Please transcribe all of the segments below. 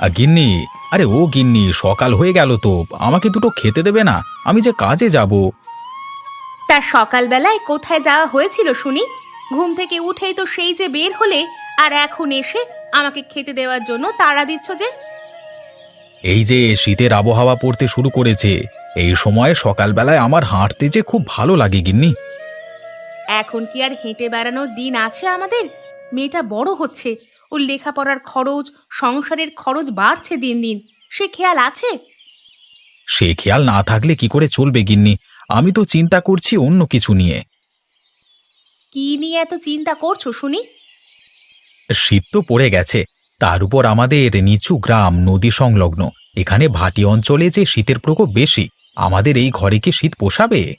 আ, গিন্নি আরে ও গিন্নি সকাল হয়ে গেল তো আমাকে দুটো খেতে দেবে না আমি যে কাজে যাব। তা সকালবেলায় কোথায় যাওয়া হয়েছিল শুনি? ঘুম থেকে উঠেই তো সেই যে বের হলে আর এখন এসে আমাকে খেতে দেওয়ার জন্য তাড়া দিচ্ছ যে? এই যে শীতের আবহাওয়া পড়তে শুরু করেছে এই সময় সকালবেলায় আমার হাঁটতে যে খুব ভালো লাগে গিন্নি। এখন কি আর হেঁটে বেড়ানোর দিন আছে আমাদের? মেয়েটা বড় হচ্ছে ওর লেখাপড়ার খরচ সংসারের খরচ বাড়ছে দিন দিন। সে খেয়াল আছে? সে খেয়াল না থাকলে কি করে চলবে গিন্নি? আমি তো চিন্তা করছি অন্য কিছু নিয়ে। কি নিয়ে এত চিন্তা করছ শুনি? শীত তো পড়ে গেছে। তার উপর আমাদের নিচু গ্রাম নদী সংলগ্ন। এখানে ভাটি অঞ্চলে যে শীতের প্রকোপ বেশি আমাদের এই ঘরে কি শীত পোষাবে?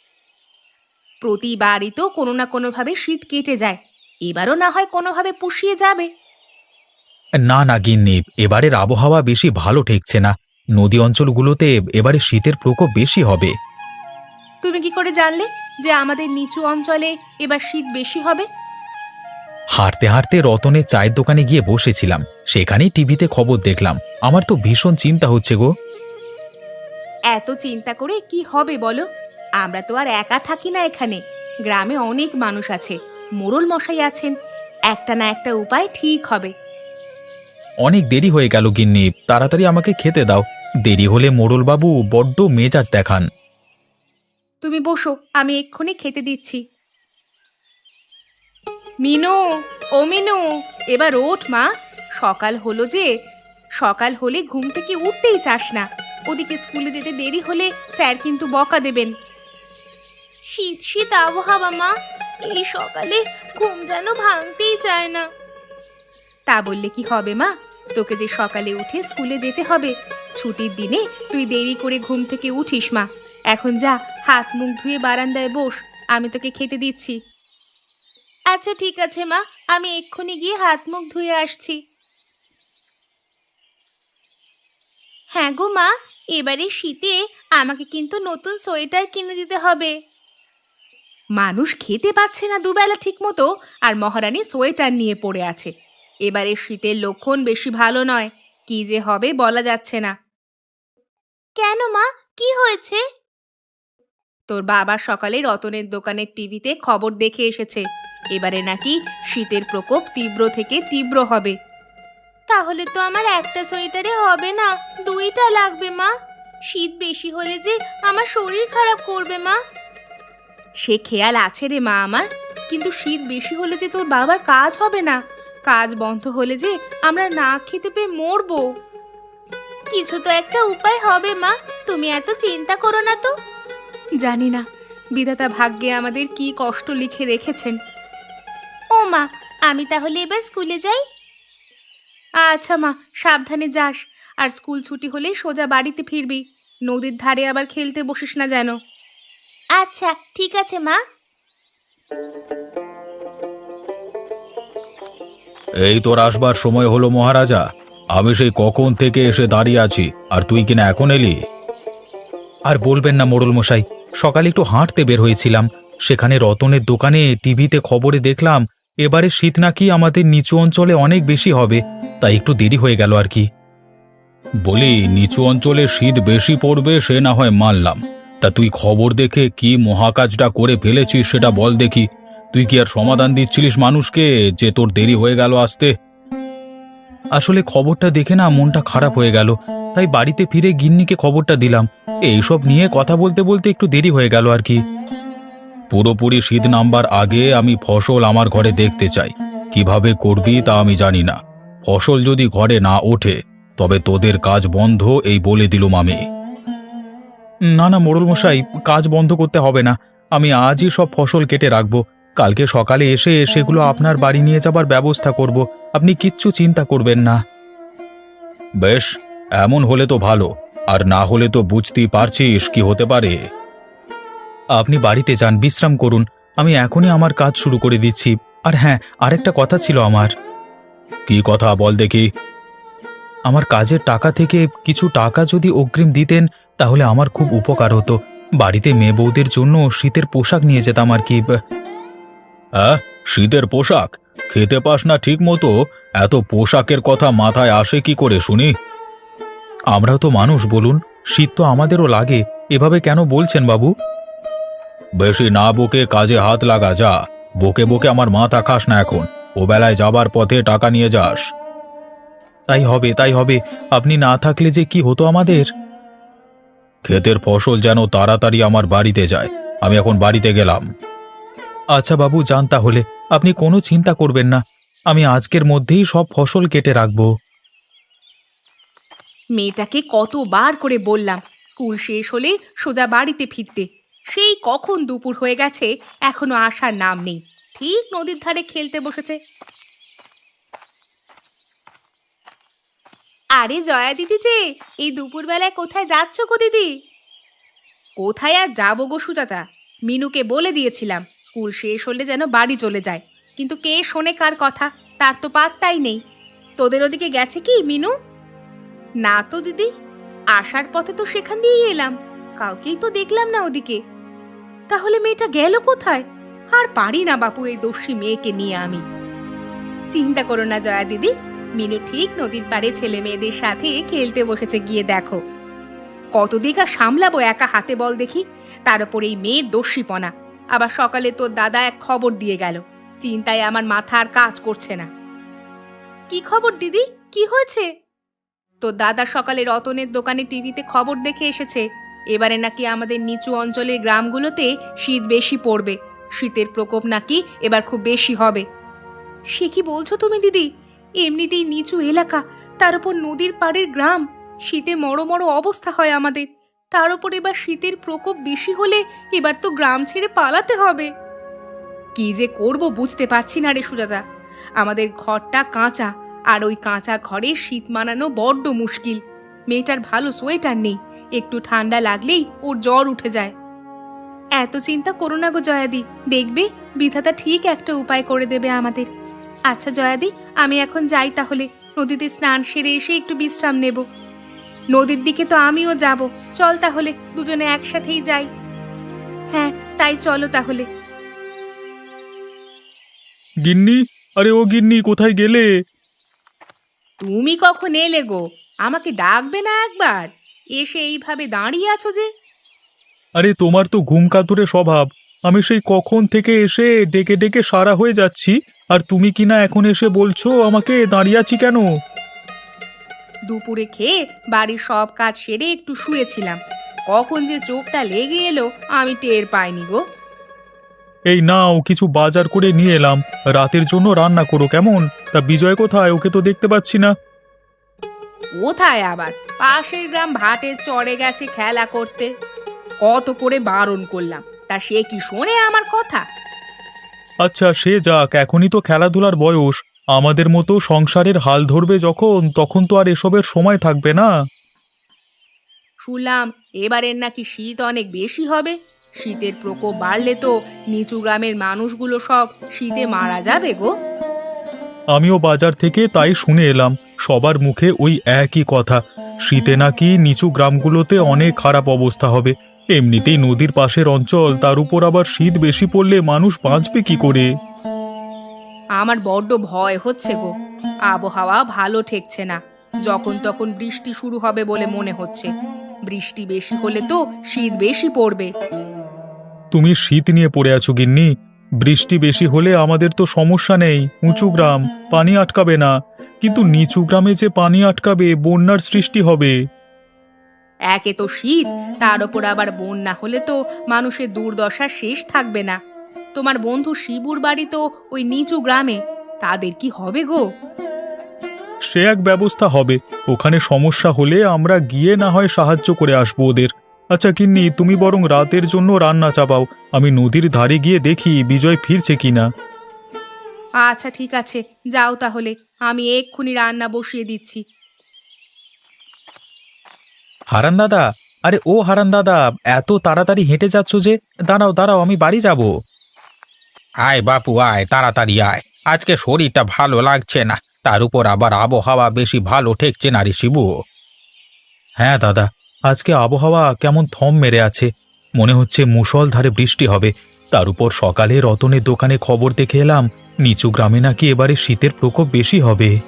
প্রতিবারই তো কোনো না কোনোভাবে শীত কেটে যায়। এবারও না হয় কোনোভাবে পুষিয়ে যাবে। না না গিন্নি এবারের আবহাওয়া বেশি ভালো ঠেকছে না। নদী অঞ্চলগুলোতে এবারে শীতের প্রকোপ বেশি হবে। তুমি কি করে জানলে যে আমাদের নিচু অঞ্চলে এবার শীত বেশি হবে? হাঁটতে হাঁটতে রতনের চায়ের দোকানে গিয়ে বসেছিলাম। সেখানেই টিভিতে খবর দেখলাম। আমার তো ভীষণ চিন্তা হচ্ছে গো। এত চিন্তা করে কি হবে বলো? আমরা তো আর একা থাকি না এখানে। গ্রামে অনেক মানুষ আছে। মোড়ল মশাই আছেন। একটা না একটা উপায় ঠিক হবে। অনেক দেরি হয়ে গেল, গিন্নি। তাড়াতাড়ি আমাকে খেতে দাও। দেরি হলে মোড়লবাবু বড্ড মেজাজ দেখান। তুমি বসো, আমি এক্ষুনি খেতে দিচ্ছি। মিনু, ও মিনু, এবার ওঠ মা। সকাল হলো যে, সকাল হলে ঘুম থেকে উঠতেই চাস না। ওদিকে স্কুলে যেতে দেরি হলে স্যার কিন্তু বকা দেবেন। শীত শীত আবহাওয়া মা, এই সকালে ঘুম যেন ভাঙতেই চায় না। তা বললে কি হবে মা? তোকে যে সকালে উঠে স্কুলে যেতে হবে, ছুটির দিনে তুই দেরি করে ঘুম থেকে উঠিস, মা। এখন যা, হাত মুখ ধুয়ে বারান্দায় বস, আমি তোকে খেতে দিচ্ছি। আচ্ছা ঠিক আছে, মা। আমি এক্ষুনি গিয়ে হাত মুখ ধুয়ে আসছি। হ্যাঁ গো, মা। এবারে শীতে আমাকে কিন্তু নতুন সোয়েটার কিনে দিতে হবে। মানুষ খেতে পাচ্ছে না দুবেলা ঠিক মতো আর মহারানী সোয়েটার নিয়ে পড়ে আছে। এবারে শীতের লক্ষণ বেশি ভালো নয়। কি যে হবে বলা যাচ্ছে না। কেন মা? কি হয়েছে? তোর বাবা সকালে রতনের দোকানের টিভিতে খবর দেখে এসেছে। এবারে নাকি শীতের প্রকোপ তীব্র থেকে তীব্র হবে। তাহলে তো আমার একটা সোয়েটারে হবে না দুইটা লাগবে মা। শীত বেশি হলে যে আমার শরীর খারাপ করবে মা। সে খেয়াল আছে রে মা আমার কিন্তু শীত বেশি হলে যে তোর বাবার কাজ হবে না। কাজ বন্ধ হলে যে আমরা না খেতে পেয়ে মরবো। কিছু তো একটা উপায় হবে মা। তুমি এত চিন্তা করো না তো। জানি না বিধাতা ভাগ্যে আমাদের কি কষ্ট লিখে রেখেছেন। ও মা আমি তাহলে এবার স্কুলে যাই। আচ্ছা মা সাবধানে যাস। আর স্কুল ছুটি হলেই সোজা বাড়িতে ফিরবি। নদীর ধারে আবার খেলতে বসিস না যেন। আচ্ছা ঠিক আছে মা। এই তোর আসবার সময় হলো মহারাজা। আমি সেই কখন থেকে এসে দাঁড়িয়ে আছি, আর তুই কিনা এখন এলি? আর বলবেন না মোড়ল মশাই, সকালে একটু হাঁটতে বের হয়েছিলাম। সেখানে রতনের দোকানে টিভিতে খবরে দেখলাম, এবারে শীত নাকি আমাদের নিচু অঞ্চলে অনেক বেশি হবে, তাই একটু দেরি হয়ে গেল আর কি। বলি, নিচু অঞ্চলে শীত বেশি পড়বে, সে না হয় মানলাম। তা তুই খবর দেখে কি মহাকাজটা করে ফেলেছিস সেটা বল দেখি। তুই কি আর সমাধান দিচ্ছিলিস মানুষকে যে তোর দেরি হয়ে গেল আসতে? আসলে খবরটা দেখে না মনটা খারাপ হয়ে গেল। তাই বাড়িতে ফিরে গিন্নিকে খবরটা দিলাম। এইসব নিয়ে কথা বলতে বলতে একটু দেরি হয়ে গেল আর কি। পুরোপুরি শীত নামবার আগে আমি ফসল আমার ঘরে দেখতে চাই। কীভাবে করবি তা আমি জানি না। ফসল যদি ঘরে না ওঠে, তবে তোদের কাজ বন্ধ এই বলে দিলুম আমি। না না মোড়ল মশাই কাজ বন্ধ করতে হবে না। আমি আজই সব ফসল কেটে রাখব। কালকে সকালে এসে সেগুলো আপনার বাড়ি নিয়ে যাবার ব্যবস্থা করব। আপনি কিচ্ছু চিন্তা করবেন না। বেশ এমন হলে তো ভালো আর না হলে তো বুঝতেই পারছিস কি হতে পারে। আপনি বাড়িতে যান বিশ্রাম করুন। আমি এখনই আমার কাজ শুরু করে দিচ্ছি। আর হ্যাঁ আরেকটা কথা ছিল আমার। কি কথা বল দেখি। আমার কাজের টাকা থেকে কিছু টাকা যদি অগ্রিম দিতেন তাহলে আমার খুব উপকার হতো। বাড়িতে মেয়ে বউদের জন্য শীতের পোশাক নিয়ে যেতাম আর কি। হ্যাঁ শীতের পোশাক? খেতে পাস না ঠিক মতো এত পোশাকের কথা মাথায় আসে কি করে শুনি? আমরা তো মানুষ, বলুন। শীত তো আমাদেরও লাগে। এভাবে কেন বলছেন বাবু? বেশি না বকে কাজে হাত লাগা যা। বকে বকে আমার মাথা খাস না এখন। ও বেলায় যাবার পথে টাকা নিয়ে যাস। তাই হবে তাই হবে। আপনি না থাকলে যে কি হতো আমাদের? ক্ষেতের ফসল যেন তাড়াতাড়ি আমার বাড়িতে যায়। আমি এখন বাড়িতে গেলাম। আচ্ছা বাবু, যান তাহলে। আপনি কোনো চিন্তা করবেন না। আমি আজকের মধ্যেই সব ফসল কেটে রাখব। মেয়েটাকে কতবার করে বললাম, স্কুল শেষ হলে সোজা বাড়িতে ফিরতে। সেই কখন দুপুর হয়ে গেছে, এখনও আসার নাম নেই। ঠিক নদীর ধারে খেলতে বসেছে। আরে জয়া দিদি যে, এই দুপুরবেলায় কোথায় যাচ্ছ গো দিদি? কোথায় আর যাব গো সুজাতা? মিনুকে বলে দিয়েছিলাম। স্কুল শেষ হলে যেন বাড়ি চলে যায়। কিন্তু কে শোনে কার কথা? তার তো পাত্তাই নেই। তোদের ওদিকে গেছে কি, মিনু? না তো, দিদি। আসার পথে তো সেখান দিয়েই এলাম। কাউকেই তো দেখলাম না ওদিকে। তাহলে মেয়েটা গেল কোথায়? আর পারি না বাপু এই দোষী মেয়েকে নিয়ে আমি। চিন্তা করো না, জয়া দিদি। মিনু ঠিক নদীর পাড়ে ছেলে মেয়েদের সাথে খেলতে বসেছে, গিয়ে দেখো। কত দিক আর সামলাবো একা হাতে বল দেখি। তার উপর এই মেয়ের দোষীপনা আবার সকালে তোর দাদা এক খবর দিয়ে গেল। চিন্তায় আমার মাথা আর কাজ করছে না। কি খবর দিদি? কি হয়েছে? তো দাদা সকালে রতনের দোকানে টিভিতে খবর দেখে এসেছে। এবারে নাকি আমাদের নিচু অঞ্চলের গ্রামগুলোতে শীত বেশি পড়বে। শীতের প্রকোপ নাকি এবার খুব বেশি হবে। সে কি বলছো তুমি দিদি? এমনিতেই নিচু এলাকা তার উপর নদীর পাড়ের গ্রাম। শীতে মরো মরো অবস্থা হয় আমাদের। তার উপর এবার শীতের প্রকোপ বেশি হলে এবার তো গ্রাম ছেড়ে পালাতে হবে। কি যে করব বুঝতে পারছি না রে সুজাতা। আমাদের ঘরটা কাঁচা, আর ওই কাঁচা ঘরে শীত মানানো বড্ড মুশকিল। মেয়েটার ভালো সোয়েটার নেই, একটু ঠান্ডা লাগলেই ওর জ্বর উঠে যায়। এত চিন্তা করো না গো জয়াদি, দেখবে বিধাতা ঠিক একটা উপায় করে দেবে আমাদের। আচ্ছা জয়াদি, আমি এখন যাই তাহলে, নদীতে স্নান সেরে এসে একটু বিশ্রাম নেব। নদীর দিকে তো আমিও যাব। চল তাহলে দুজনে একসাথেই যাই। হ্যাঁ তাই চলো তাহলে। গিন্নি আরে ও গিন্নি কোথায় গেলে? তুমি কখন এলে গো? আমাকে ডাকবে না একবার? এসে এইভাবে দাঁড়িয়ে আছো যে? আরে তোমার তো ঘুম কাতুরে স্বভাব। আমি সেই কখন থেকে এসে ডেকে ডেকে সারা হয়ে যাচ্ছি আর তুমি কিনা এখন এসে বলছো আমাকে দাঁড়িয়ে আছি কেন? দুপুরে খেয়ে বাড়ির সব কাজ সেরে একটু শুয়েছিলাম। কখন যে চোখটা লেগে এলো আমি টের পাইনি গো। এই নাও কিছু বাজার করে নিয়ে এলাম। রাতের জন্য রান্না করো কেমন? তা বিজয় কোথায়? ওকে তো দেখতে পাচ্ছি না। কোথায় আবার? পাশের গ্রাম ভাটে চড়ে গেছে খেলা করতে। কত করে বারণ করলাম। তা সে কি শোনে আমার কথা? আচ্ছা সে যাক এখনই তো খেলাধুলার বয়স। আমাদের মতো সংসারের হাল ধরবে যখন তখন তো আর এসবের সময় থাকবে না। শুনলাম এবারের নাকি শীত অনেক বেশি হবে। শীতের প্রকোপ বাড়লে তো নিচু গ্রামের মানুষগুলো সব শীতে মারা যাবে গো। আমিও বাজার থেকে তাই শুনে এলাম সবার মুখে ওই একই কথা। শীতে নাকি নিচু গ্রামগুলোতে অনেক খারাপ অবস্থা হবে। এমনিতেই নদীর পাশের অঞ্চল তার উপর আবার শীত বেশি পড়লে মানুষ বাঁচবে কি করে? আমার বড্ড ভয় হচ্ছে গো। আবহাওয়া ভালো ঠেকছে না। যখন তখন বৃষ্টি শুরু হবে বলে মনে হচ্ছে। বৃষ্টি বেশি হলে তো শীত বেশি পড়বে। তুমি শীত নিয়ে পড়ে আছো গিন্নি। বৃষ্টি বেশি হলে আমাদের তো সমস্যা নেই। উঁচু গ্রাম পানি আটকাবে না। কিন্তু নিচু গ্রামে যে পানি আটকাবে বন্যার সৃষ্টি হবে। একে তো শীত তার ওপর আবার বন্যা হলে তো মানুষের দুর্দশা শেষ থাকবে না। তোমার বন্ধু শিবুর বাড়ি তো ওই নিচু গ্রামে। তাদের কি হবে গো? সে এক ব্যবস্থা হবে। ওখানে সমস্যা হলে আমরা গিয়ে না হয় সাহায্য করে আসব ওদের। আচ্ছা কিন্নি তুমি বরং রাতের জন্য রান্না চাপাও। আমি নদীর ধারে গিয়ে দেখি বিজয় ফিরছে কিনা। আচ্ছা ঠিক আছে। যাও তাহলে। আমি এক্ষুনি রান্না বসিয়ে দিচ্ছি। হারান দাদা আরে ও হারান দাদা এত তাড়াতাড়ি হেঁটে যাচ্ছ যে দাঁড়াও দাঁড়াও আমি বাড়ি যাব। আয় বাপু আয় তাড়াতাড়ি আয়। আজকে শরীরটা ভালো লাগছে না। তার উপর আবার আবহাওয়া বেশি ভালো ঠেকছে না রে শিবু। হ্যাঁ দাদা আজকে আবহাওয়া কেমন থম মেরে আছে। মনে হচ্ছে মুষলধারে বৃষ্টি হবে। তার উপর সকালে রতনের দোকানে খবর দেখে এলাম নিচু গ্রামে নাকি এবারে শীতের প্রকোপ বেশি হবে।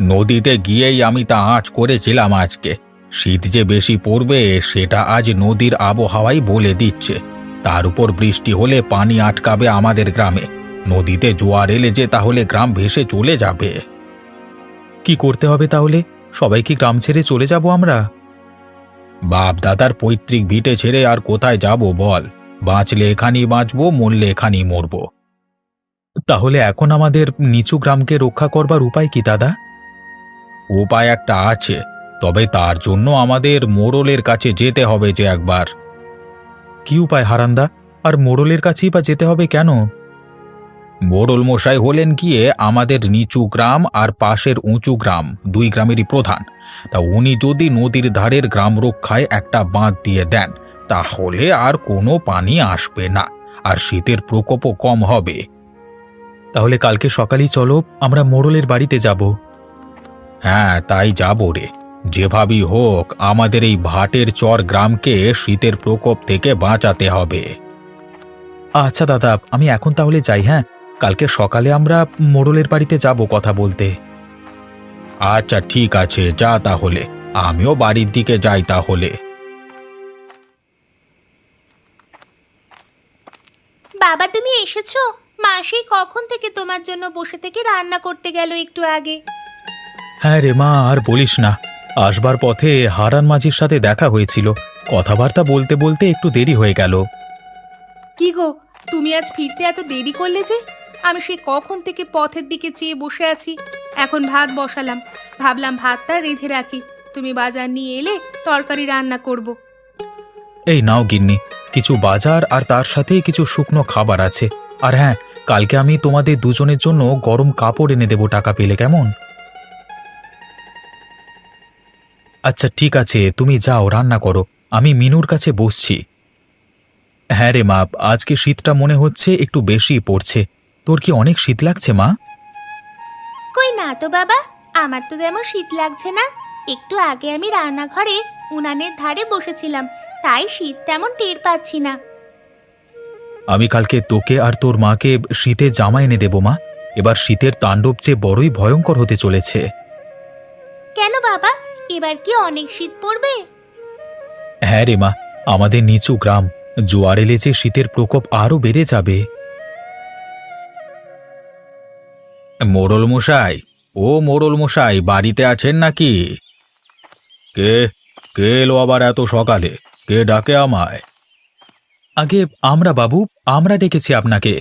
নদীতে গিয়েই আমি তা আঁচ করেছিলাম আজকে। শীত যে বেশি পড়বে সেটা আজ নদীর আবহাওয়াই বলে দিচ্ছে। তার উপর বৃষ্টি হলে পানি আটকাবে আমাদের গ্রামে। নদীতে জোয়ার এলে যে তাহলে গ্রাম ভেসে চলে যাবে। কি করতে হবে তাহলে? সবাই কি গ্রাম ছেড়ে চলে যাব আমরা? বাপ দাদার পৈতৃক ভিটে ছেড়ে আর কোথায় যাব বল। বাঁচলে এখানেই বাঁচবো মরলে এখানেই মরবো। তাহলে এখন আমাদের নিচু গ্রামকে রক্ষা করবার উপায় কি দাদা? উপায় একটা আছে তবে তার জন্য আমাদের মোড়লের কাছে যেতে হবে যে একবার। কি উপায় হারান্দা? আর মোড়লের কাছেই বা যেতে হবে কেন? মোড়ল মশাই হলেন গিয়ে আমাদের নিচু গ্রাম আর পাশের উঁচু গ্রাম দুই গ্রামেরই প্রধান। তা উনি যদি নদীর ধারের গ্রাম রক্ষায় একটা বাঁধ দিয়ে দেন তাহলে আর কোনো পানি আসবে না আর শীতের প্রকোপও কম হবে। তাহলে কালকে সকালেই চলো আমরা মোড়লের বাড়িতে যাব। হ্যাঁ তাই যাব রে। যেভাবেই হোক আমাদের এই ভাটের চর গ্রামকে শীতের প্রকোপ থেকে বাঁচাতে হবে। আচ্ছা দাদা আমি এখন তাহলে যাই হ্যাঁ? কালকে সকালে আমরা মোড়লের বাড়িতে যাব কথা বলতে। আচ্ছা ঠিক আছে যা তাহলে। আমিও বাড়ির দিকে যাই তাহলে। বাবা তুমি এসেছ? মা সেই কখন থেকে তোমার জন্য বসে থেকে রান্না করতে গেল একটু আগে। হ্যাঁ রে মা আর বলিস না। আসবার পথে হারান মাঝির সাথে দেখা হয়েছিল। কথাবার্তা বলতে বলতে একটু দেরি হয়ে গেল। কি গো তুমি আজ ফিরতে এত দেরি করলে যে? আমি সেই কখন থেকে পথের দিকে চেয়ে বসে আছি? এখন ভাত বসালাম। ভাবলাম ভাতটা রেঁধে রাখি। তুমি বাজার নিয়ে এলে তরকারি রান্না করব। এই নাও গিন্নি কিছু বাজার আর তার সাথে কিছু শুকনো খাবার আছে। আর হ্যাঁ কালকে আমি তোমাদের দুজনের জন্য গরম কাপড় এনে দেবো টাকা পেলে কেমন? আচ্ছা ঠিক আছে তুমি যাও রান্না করো। আমি মিনুর কাছে বসছি। হ্যাঁ রে মা আজকে শীতটা মনে হচ্ছে একটু বেশি পড়ছে। তোর কি অনেক শীত লাগছে মা? কই না তো বাবা আমার তো তেমন শীত লাগছে না। একটু আগে আমি রান্নাঘরে উনানের ধারে বসেছিলাম তাই শীত তেমন টের পাচ্ছি না। আমি কালকে তোকে আর তোর মাকে শীতের জামা এনে দেবো মা। এবার শীতের তাণ্ডব যে বড়ই ভয়ঙ্কর হতে চলেছে। কেন বাবা এবার কি অনেক শীত পড়বে? হ্যাঁ রে মা, আমাদের নিচু গ্রাম, জোয়ার এলে যে শীতের প্রকোপ আরও বেড়ে যাবে। মোড়ল মশাই, ও মোড়ল মশাই, বাড়িতে আছেন নাকি? কে কে এলো আবার এত সকালে? কে ডাকে আমায়? আগে আমরা বাবু, আমরা ডেকেছি আপনাকে।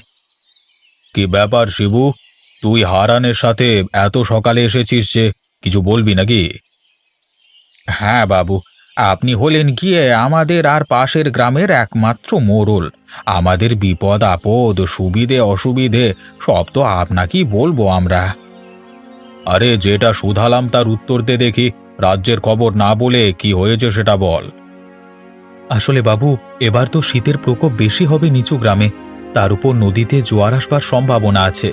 কি ব্যাপার শিবু? তুই হারানের সাথে এত সকালে এসেছিস যে, কিছু বলবি নাকি? হ্যাঁ বাবু। আপনি হলেন গিয়ে আমাদের আর পাশের গ্রামের একমাত্র মোড়ল আমাদের বিপদ আপদ সুবিধে অসুবিধে সব তো আপনাকেই বলব আমরা। আরে যেটা শুধালাম তার উত্তর দে দেখি। রাজ্যের খবর না বলে কি হয়েছে সেটা বল। আসলে বাবু এবার তো শীতের প্রকোপ বেশি হবে নিচু গ্রামে। তার উপর নদীতে জোয়ার আসবার সম্ভাবনা আছে।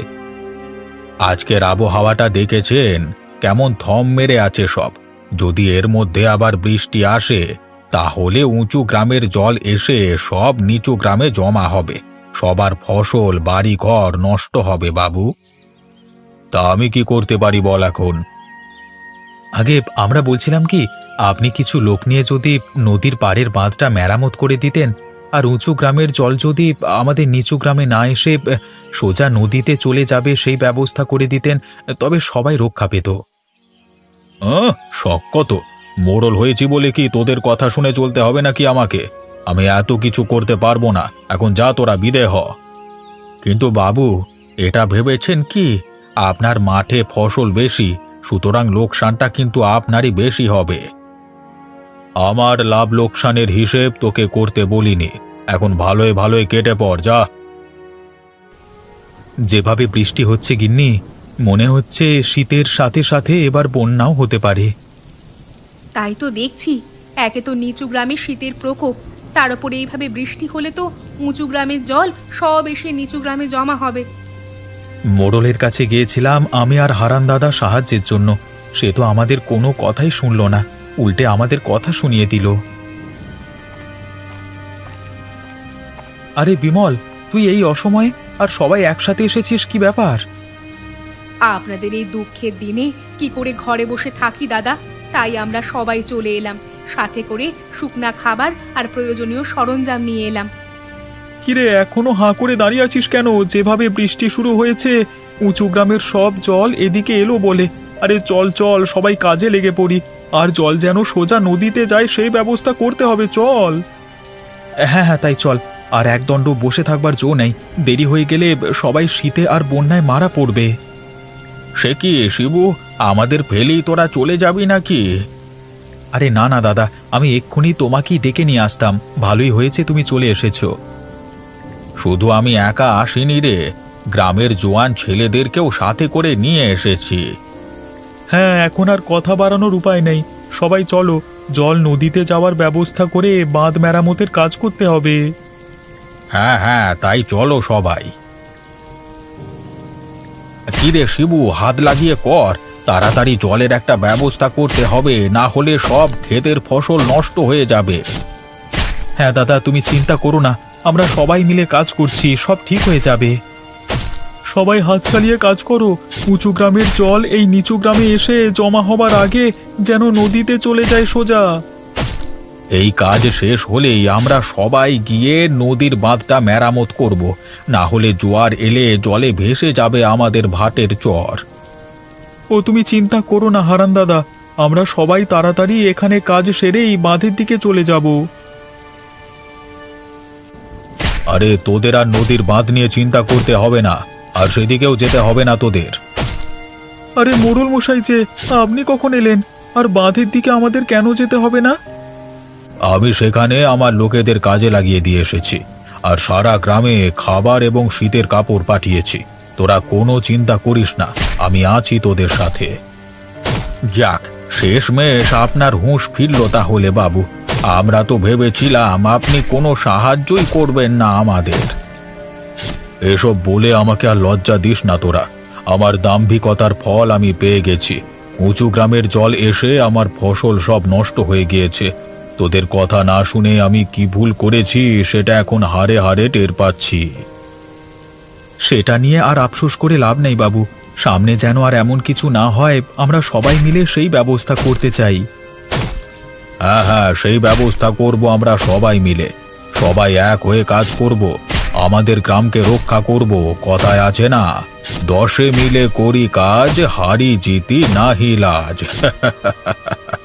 আজকের আবহাওয়াটা দেখেছেন? কেমন থম মেরে আছে সব। যদি এর মধ্যে আবার বৃষ্টি আসে, তাহলে উঁচু গ্রামের জল এসে সব নিচু গ্রামে জমা হবে। সবার ফসল, বাড়িঘর নষ্ট হবে, বাবু। তা আমি কি করতে পারি বল এখন? আগে আমরা বলছিলাম কি, আপনি কিছু লোক নিয়ে যদি নদীর পাড়ের বাঁধটা মেরামত করে দিতেন, আর উঁচু গ্রামের জল যদি আমাদের নিচু গ্রামে না এসে সোজা নদীতে চলে যাবে সেই ব্যবস্থা করে দিতেন, তবে সবাই রক্ষা পেত। শখ কত? মোড়ল হয়েছি বলে কি তোদের কথা শুনে চলতে হবে নাকি আমাকে? আমি এত কিছু করতে পারব না। এখন যা তোরা বিদে হ কিন্তু বাবু, এটা ভেবেছেন কি? আপনার মাঠে ফসল বেশি, সুতরাং লোকসানটা কিন্তু আপনারই বেশি হবে। আমার লাভ লোকসানের হিসেব তোকে করতে বলিনি। এখন ভালোই ভালোই কেটে পড়, যা। যেভাবে বৃষ্টি হচ্ছে গিন্নি মনে হচ্ছে শীতের সাথে সাথে এবার বন্যাও হতে পারে। তাই তো দেখছি একে তো নিচু গ্রামে শীতের প্রকোপ তার উপরে এইভাবে বৃষ্টি হলে তো উঁচু গ্রামের জল সব এসে নিচু গ্রামে জমা হবে। মোড়লের কাছে গিয়েছিলাম আমি আর হারান দাদা সাহায্যের জন্য। সে তো আমাদের কোনো কথাই শুনল না উল্টে আমাদের কথা শুনিয়ে দিল। আরে বিমল তুই এই অসময়ে আর সবাই একসাথে এসেছিস কি ব্যাপার? আপনাদের এই দুঃখের দিনে কি করে ঘরে বসে থাকি দাদা? তাই আমরা সবাই চলে এলাম। সাথে করে শুকনা খাবার আর প্রয়োজনীয় সরঞ্জাম নিয়ে এলাম। কিরে এখনও হাঁ করে দাঁড়িয়ে আছিস কেন? যেভাবে বৃষ্টি শুরু হয়েছে উঁচু গ্রামের সব জল এদিকে এলো বলে। আরে চল চল সবাই কাজে লেগে পড়ি। আর জল যেন সোজা নদীতে যায় সেই ব্যবস্থা করতে হবে চল। হ্যাঁ হ্যাঁ তাই চল। আর একদণ্ড বসে থাকবার জো নেই। দেরি হয়ে গেলে সবাই শীতে আর বন্যায় মারা পড়বে। সে কি শিবু? আমাদের ফেলেই তোরা চলে যাবি নাকি? আরে না না দাদা আমি এক্ষুনি তোমাকেই ডেকে নিয়ে আসতাম। ভালোই হয়েছে তুমি চলে এসেছ। শুধু আমি একা আসিনি রে। গ্রামের জোয়ান ছেলেদেরকেও সাথে করে নিয়ে এসেছি। হ্যাঁ এখন আর কথা বাড়ানোর উপায় নেই। সবাই চলো জল নদীতে যাওয়ার ব্যবস্থা করে বাঁধ মেরামতের কাজ করতে হবে। হ্যাঁ হ্যাঁ তাই চলো সবাই। কিরে শিবু হাত লাগিয়ে কর। তাড়াতাড়ি জলের একটা ব্যবস্থা করতে হবে, না হলে সব ক্ষেতের ফসল নষ্ট হয়ে যাবে। হ্যাঁ দাদা, তুমি চিন্তা করো না। আমরা সবাই মিলে কাজ করছি, সব ঠিক হয়ে যাবে। সবাই হাত চালিয়ে কাজ করো। উঁচু গ্রামের জল এই নিচু গ্রামে এসে জমা হবার আগে যেন নদীতে চলে যায় সোজা। এই কাজ শেষ হলেই আমরা সবাই গিয়ে নদীর বাঁধটা মেরামত করব। না হলে জোয়ার এলে জলে ভেসে যাবে আমাদের ভাটের চর। ও তুমি চিন্তা করো না হারান দাদা। আমরা সবাই তাড়াতাড়ি এখানে কাজ সেরেই বাঁধের দিকে চলে যাব। আরে তোদের আর নদীর বাঁধ নিয়ে চিন্তা করতে হবে না। আর সেদিকেও যেতে হবে না তোদের। আরে মোড়ল মশাই যে আপনি কখন এলেন? আর বাঁধের দিকে আমাদের কেন যেতে হবে না? আমি সেখানে আমার লোকেদের কাজে লাগিয়ে দিয়ে এসেছি। আর সারা গ্রামে খাবার এবং শীতের কাপড় পাঠিয়েছি। তোরা কোনো চিন্তা করিস না, আমি আছি তোদের সাথে। যাক, শেষমেশ আপনার হুঁশ ফিরল তাহলে বাবু। আমরা তো ভেবেছিলাম আপনি কোনো সাহায্যই করবেন না আমাদের। এসব বলে আমাকে আর লজ্জা দিস না তোরা। আমার দাম্ভিকতার ফল আমি পেয়ে গেছি। উঁচু গ্রামের জল এসে আমার ফসল সব নষ্ট হয়ে গিয়েছে। তোদের কথা না শুনে আমি কি ভুল করেছি, সেটা এখন হারে হারে টের পাচ্ছি। সেটা নিয়ে আর আফসোস করে লাভ নেই, বাবু। সামনে যেন আর এমন কিছু না হয়, আমরা সবাই মিলে সেই ব্যবস্থা করতে চাই। হ্যাঁ হ্যাঁ সেই ব্যবস্থা করব আমরা সবাই মিলে। সবাই এক হয়ে কাজ করব, আমাদের গ্রামকে রক্ষা করব, কথায় আছে না। দশে মিলে করি কাজ, হারি জিতি নাহি লাজ।